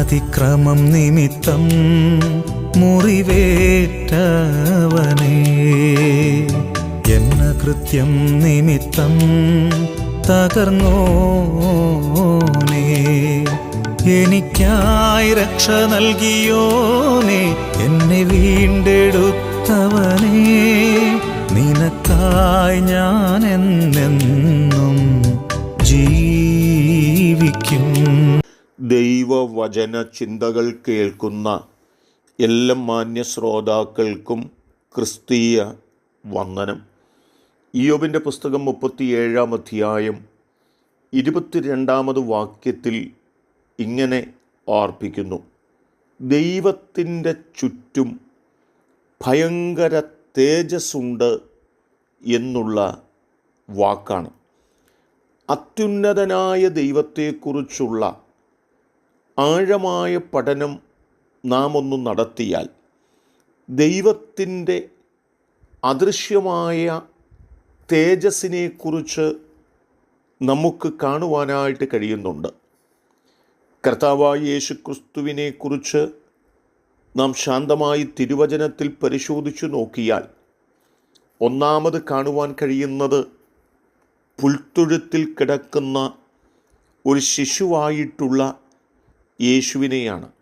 എന്നതിക്രമം നിമിത്തം മുറിവേറ്റവനേ. എന്ന കൃത്യം നിമിത്തം തകർന്നോനേ. എനിക്കായി രക്ഷ നൽകിയോനേ. എന്നെ വീണ്ടെടുത്തവനേ. നിനക്കായി ഞാൻ എന്നെന്നും ജീവിക്കും. ദൈവവചന ചിന്തകൾ കേൾക്കുന്ന എല്ലാ മാന്യ ശ്രോതാക്കൾക്കും ക്രിസ്തീയ വന്ദനം. ഇയോബിന്റെ പുസ്തകം മുപ്പത്തിയേഴാം അധ്യായം ഇരുപത്തിരണ്ടാമത് വാക്യത്തിൽ ഇങ്ങനെ ഓർപ്പിക്കുന്നു ദൈവത്തിന്റെ ചുറ്റും ഭയങ്കര തേജസ്സുണ്ട് എന്നുള്ള വാക്കാണ്. അത്യുന്നതനായ ദൈവത്തെക്കുറിച്ചുള്ള ആഴമായ പഠനം നാം ഒന്ന് നടത്തിയാൽ ദൈവത്തിന്റെ അദൃശ്യമായ തേജസ്സിനെക്കുറിച്ച് നമുക്ക് കാണുവാനായിട്ട് കഴിയുന്നുണ്ട്. കർത്താവായ യേശുക്രിസ്തുവിനെക്കുറിച്ച് നാം ശാന്തമായി തിരുവചനത്തിൽ പരിശോധിച്ചു നോക്കിയാൽ ഒന്നാമത് കാണുവാൻ കഴിയുന്നത് പുൽത്തൊഴുത്തിൽ കിടക്കുന്ന ഒരു ശിശുവായിട്ടുള്ള യേശുവിനെയാണ്.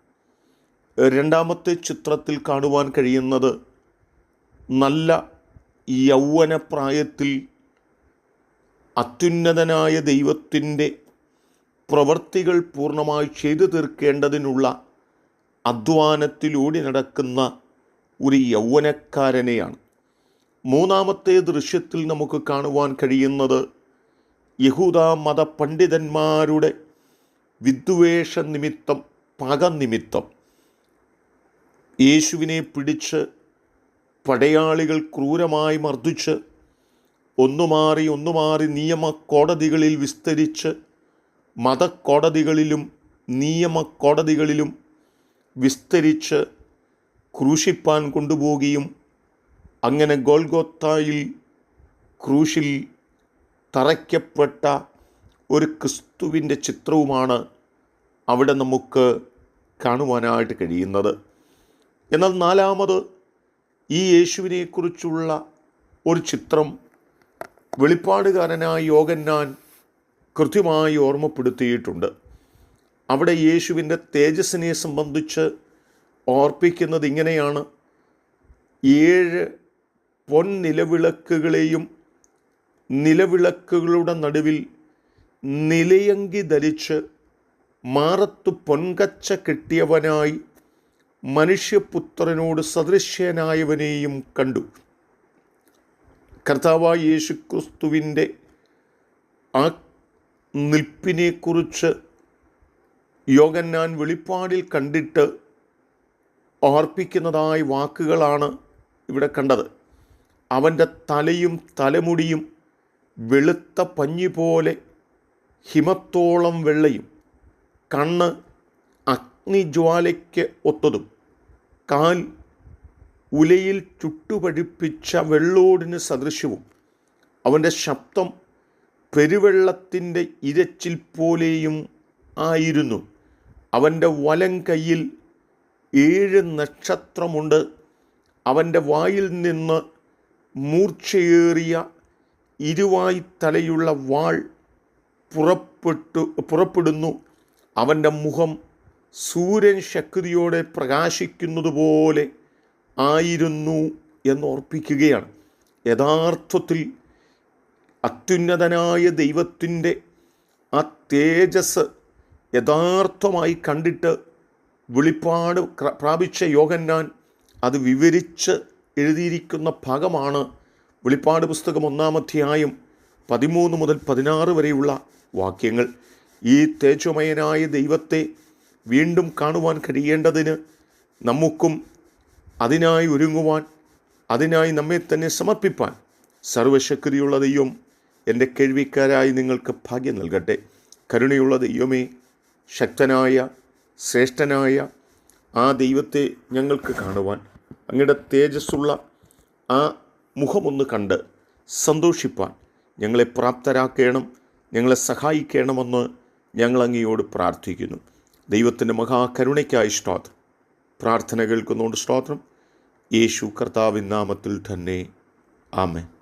രണ്ടാമത്തെ ചിത്രത്തിൽ കാണുവാൻ കഴിയുന്നത് നല്ല യൗവനപ്രായത്തിൽ അത്യുന്നതനായ ദൈവത്തിന്റെ പ്രവർത്തികൾ പൂർണമായി ചെയ്തു തീർക്കേണ്ടതിനുള്ള അധ്വാനത്തിലൂടെ നടക്കുന്ന ഒരു യൗവനക്കാരനെയാണ്. മൂന്നാമത്തെ ദൃശ്യത്തിൽ നമുക്ക് കാണുവാൻ കഴിയുന്നത് യഹൂദ മത പണ്ഡിതന്മാരുടെ വിദ്വേഷ നിമിത്തം പക നിമിത്തം യേശുവിനെ പിടിച്ച് പടയാളികൾ ക്രൂരമായി മർദ്ദിച്ച് ഒന്നു മാറി നിയമ കോടതികളിൽ വിസ്തരിച്ച് മതക്കോടതികളിലും നിയമ കോടതികളിലും വിസ്തരിച്ച് ക്രൂശിപ്പാൻ കൊണ്ടുപോവുകയും അങ്ങനെ ഗോൽഗോത്തായിൽ ക്രൂശിൽ തറയ്ക്കപ്പെട്ട ഒരു ക്രിസ്തുവിന്റെ ചിത്രവുമാണ് അവിടെ നമുക്ക് കാണുവാനായിട്ട് കഴിയുന്നത്. എന്നാൽ നാലാമത് ഈ യേശുവിനെക്കുറിച്ചുള്ള ഒരു ചിത്രം വെളിപ്പാടുകാരനായ യോഗന്നാൻ കൃത്യമായി ഓർമ്മപ്പെടുത്തിയിട്ടുണ്ട്. അവിടെ യേശുവിന്റെ തേജസ്സിനെ സംബന്ധിച്ച് ഓർപ്പിക്കുന്നത് ഇങ്ങനെയാണ്. ഏഴ് പൊൻനിലവിളക്കുകളെയും നിലവിളക്കുകളുടെ നടുവിൽ നിലയങ്കി ധരിച്ച് മാറത്തു പൊൻകച്ച കെട്ടിയവനായി മനുഷ്യപുത്രനോട് സദൃശ്യനായവനെയും കണ്ടു. കർത്താവായ യേശുക്രിസ്തുവിന്റെ ആ നിൽപ്പിനെക്കുറിച്ച് യോഗന്നാൻ വെളിപ്പാടിൽ കണ്ടിട്ട് ഓർപ്പിക്കുന്നതായ വാക്കുകളാണ് ഇവിടെ കണ്ടത്. അവന്റെ തലയും തലമുടിയും വെളുത്ത പഞ്ഞി പോലെ ഹിമത്തോളം വെള്ളയും കണ്ണ് അഗ്നിജ്വാലയ്ക്ക് ഒത്തതും. കാൽ ഉലയിൽ ചുട്ടുപഴിപ്പിച്ച വെള്ളോടിന് സദൃശ്യവും അവന്റെ ശബ്ദം പെരുവെള്ളത്തിന്റെ ഇരച്ചിൽ പോലെയും ആയിരുന്നു. അവന്റെ വലം കയ്യിൽ ഏഴ് നക്ഷത്രമുണ്ട്. അവന്റെ വായിൽ നിന്ന് മൂർച്ചയേറിയ ഇരുവായി തലയുള്ള വാൾ പുറപ്പെട്ടു പുറപ്പെടുന്നു. അവന്റെ മുഖം സൂര്യൻ ശക്തിയോടെ പ്രകാശിക്കുന്നതുപോലെ ആയിരുന്നു എന്നോർപ്പിക്കുകയാണ് യഥാർത്ഥത്തിൽ അത്യുന്നതനായ ദൈവത്തിന്റെ ആ തേജസ് യഥാർത്ഥമായി കണ്ടിട്ട് വെളിപ്പാട് പ്രാപിച്ച യോഗന്നാൻ അത് വിവരിച്ച് എഴുതിയിരിക്കുന്ന ഭാഗമാണ് വെളിപ്പാട് പുസ്തകം ഒന്നാമധ്യായം പതിമൂന്ന് മുതൽ പതിനാറ് വരെയുള്ള വാക്യങ്ങൾ. ഈ തേജോമയനായ ദൈവത്തെ വീണ്ടും കാണുവാൻ കഴിയേണ്ടതിന് നമുക്കും അതിനായി ഒരുങ്ങുവാൻ അതിനായി നമ്മെ തന്നെ സമർപ്പിപ്പാൻ സർവശക്തിയുള്ള ദൈവം എന്റെ കേൾവിക്കാരായി നിങ്ങൾക്ക് ഭാഗ്യം നൽകട്ടെ. കരുണയുള്ള ദൈവമേ ശക്തനായ ശ്രേഷ്ഠനായ ആ ദൈവത്തെ ഞങ്ങൾക്ക് കാണുവാൻ അങ്ങയുടെ തേജസ്സുള്ള ആ മുഖമൊന്ന് കണ്ട് സന്തോഷിപ്പാൻ ഞങ്ങളെ പ്രാപ്തരാക്കണം ഞങ്ങളെ സഹായിക്കണമെന്ന് ഞങ്ങൾ അങ്ങയോട് പ്രാർത്ഥിക്കുന്നു. ദൈവത്തിന്റെ മഹാകരുണയ്ക്കായി സ്തോത്രം. പ്രാർത്ഥന കേൾക്കുന്നുണ്ട് സ്തോത്രം. യേശു കർത്താവിൻ നാമത്തിൽ തന്നെ. ആമേൻ.